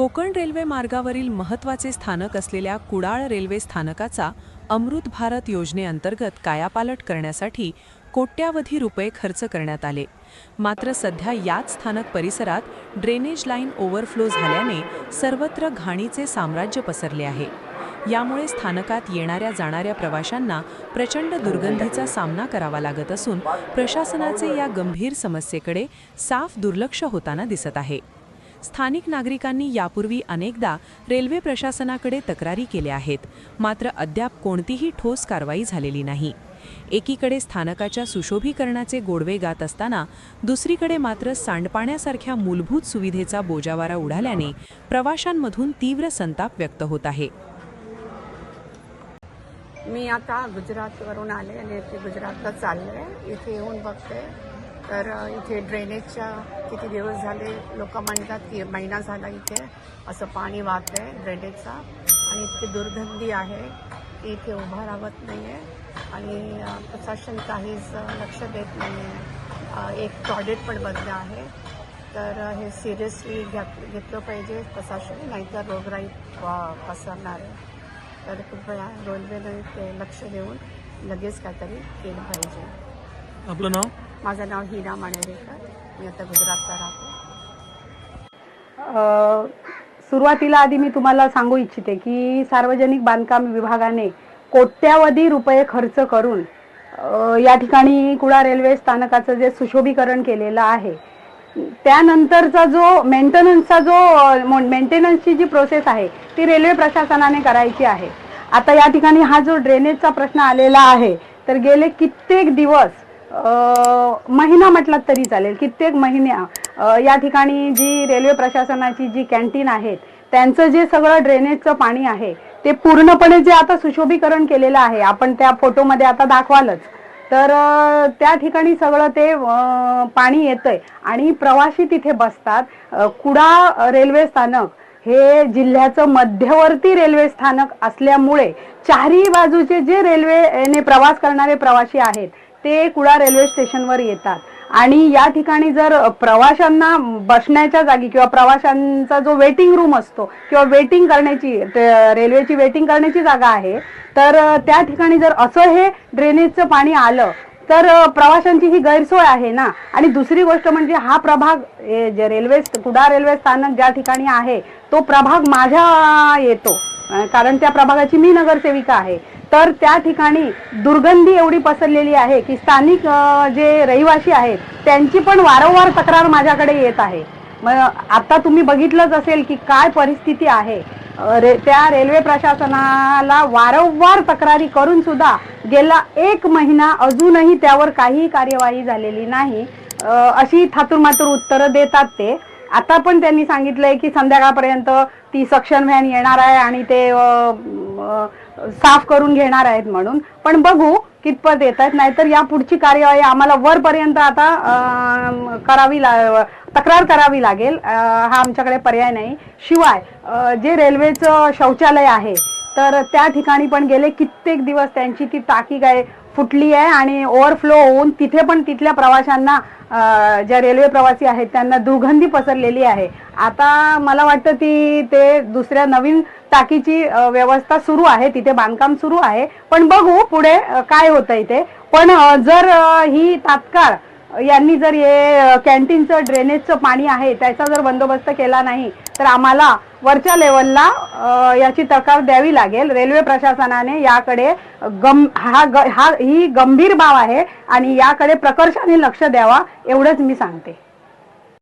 Konkan railway मार्गावरील महत्त्वाचे स्थानक असलेल्या कुडाळ रेल्वे स्थानकाचा अमृत भारत योजनेअंतर्गत कायापालट करण्यासाठी कोट्यावधी रुपये खर्च करण्यात आले. मात्र सध्या याच स्थानक परिसरात ड्रेनेज लाईन ओव्हरफ्लो झाल्याने सर्वत्र घाणीचे साम्राज्य पसरले आहे. यामुळे स्थानकात येणाऱ्या जाणाऱ्या प्रवाशांना प्रचंड दुर्गंधीचा सामना करावा लागत असून प्रशासनाचे या गंभीर समस्येकडे साफ दुर्लक्ष होताना दिसत आहे. स्थानिक नागरिकांनी यापूर्वी अनेकदा रेल्वे प्रशासनाकडे तक्रारी केल्या आहेत. मात्र अद्याप कोणतीही ठोस कारवाई झालेली नाही. एकीकडे स्थानकाच्या सुशोभीकरणाचे गोडवे गात असताना दुसरीकडे मात्र सांडपाण्यासारख्या मूलभूत सुविधेचा बोजावारा उडाल्याने प्रवाशांमधून तीव्र संताप व्यक्त होत आहे. मी आता गुजरातवरून आले आणि इथे गुजरातला चालले. इथे येऊन बघते. तर इथे ड्रेनेजच्या किती दिवस झाले? लोक म्हणतात की महिना झाला इथे. असं पाणी वाहत आहे ड्रेनेजचा आणि इतकी दुर्गंधी आहे की इथे उभं राहत नाही आहे आणि प्रशासन काहीच लक्ष देत नाही आहे एक टॉयलेट पण बंद आहे. तर हे सिरियसली घेत घेतलं पाहिजे प्रशासन नाहीतर रोगराई पसरणार आहे. तर कृपया रेल्वेने ते लक्ष देऊन लगेच काहीतरी केलं पाहिजे. आपलं नाव? माझं नाव हिना माणेरेकर मी आता गुजरातला राहतो. सुरुवातीला आधी मी तुम्हाला सांगू इच्छिते की सार्वजनिक बांधकाम विभागाने कोट्यावधी रुपये खर्च करून या ठिकाणी कुडा रेल्वे स्थानकाचं जे सुशोभीकरण केलेलं आहे त्यानंतरचा जो मेंटेनन्सचा जो मेंटेनन्सची जी प्रोसेस आहे ती रेल्वे प्रशासनाने करायची आहे. आता या ठिकाणी हा जो ड्रेनेजचा प्रश्न आलेला आहे तर गेले कित्येक दिवस महिना म्हटलात तरी चालेल. कित्येक महिन्या. या ठिकाणी जी रेल्वे प्रशासनाची जी कॅन्टीन आहेत त्यांचं जे सगळं ड्रेनेजचं पाणी आहे ते पूर्णपणे जे आता सुशोभीकरण केलेलं आहे आपण त्या फोटोमध्ये आता दाखवालच. तर त्या ठिकाणी सगळं ते पाणी येतंय आणि प्रवासी तिथे बसतात. कुडा रेल्वे स्थानक हे जिल्ह्याचं मध्यवर्ती रेल्वे स्थानक असल्यामुळे चारही बाजूचे जे रेल्वेने प्रवास करणारे प्रवासी आहेत ते कुडा रेल्वे स्टेशनवर येतात. आणि या ठिकाणी जर प्रवाशांना बसण्याच्या जागी किंवा प्रवाशांचा जो वेटिंग रूम असतो किंवा वेटिंग करण्याची रेल्वेची वेटिंग करण्याची जागा आहे तर त्या ठिकाणी जर असं हे ड्रेनेजचं पाणी आलं तर प्रवाशांची ही गैरसोय आहे ना? आणि दुसरी गोष्ट म्हणजे हा प्रभाग जे रेल्वे कुडा रेल्वे स्थानक ज्या ठिकाणी आहे तो प्रभाग माझ्या येतो. कारण त्या प्रभागाची मी नगरसेविका आहे. तर त्या ठिकाणी दुर्गंधी एवढी पसरलेली आहे की स्थानिक जे रहिवासी आहेत त्यांची पण वारंवार तक्रार माझ्याकडे येत आहे. मग आता तुम्ही बघितलंच असेल की काय परिस्थिती आहे. रे त्या रेल्वे प्रशासनाला वारंवार तक्रारी करून सुद्धा गेला एक महिना अजूनही त्यावर काहीही कार्यवाही झालेली नाही. अशी थातुरमातुर उत्तरं देतात ते. आता पण त्यांनी सांगितलंय की संध्याकाळपर्यंत ती सक्शन व्हॅन येणार आहे आणि ते साफ करून घेणार आहेत म्हणून. पण बघू कितपत येत आहेत. नाहीतर या पुढची कार्यवाही आम्हाला वरपर्यंत आता करावी ला तक्रार करावी लागेल. हा आमच्याकडे पर्याय नाही. शिवाय जे रेल्वेचं शौचालय आहे तर त्या ठिकाणी पण गेले कित्येक दिवस त्यांची ती टाकी काय फुटली आहे आणि ओव्हरफ्लो होऊन तिथे पण तिथल्या प्रवाशांना ज्या रेल्वे प्रवासी आहेत त्यांना दुर्गंधी पसरलेली आहे. आता मला वाटतं ती ते दुसऱ्या नवीन टाकीची व्यवस्था सुरू आहे. तिथे बांधकाम सुरू आहे. पण बघू पुढे काय होतं ते. पण जर ही तात्काळ यांनी जर हे कॅन्टीनचं ड्रेनेजचं पाणी आहे त्याचा जर बंदोबस्त केला नाही तर आम्हाला वरच्या लेवलला याची तक्रार द्यावी लागेल. रेल्वे प्रशासनाने याकडे गम हा ग हा ही गंभीर बाब आहे आणि याकडे प्रकर्षाने लक्ष द्यावा एवढंच मी सांगते.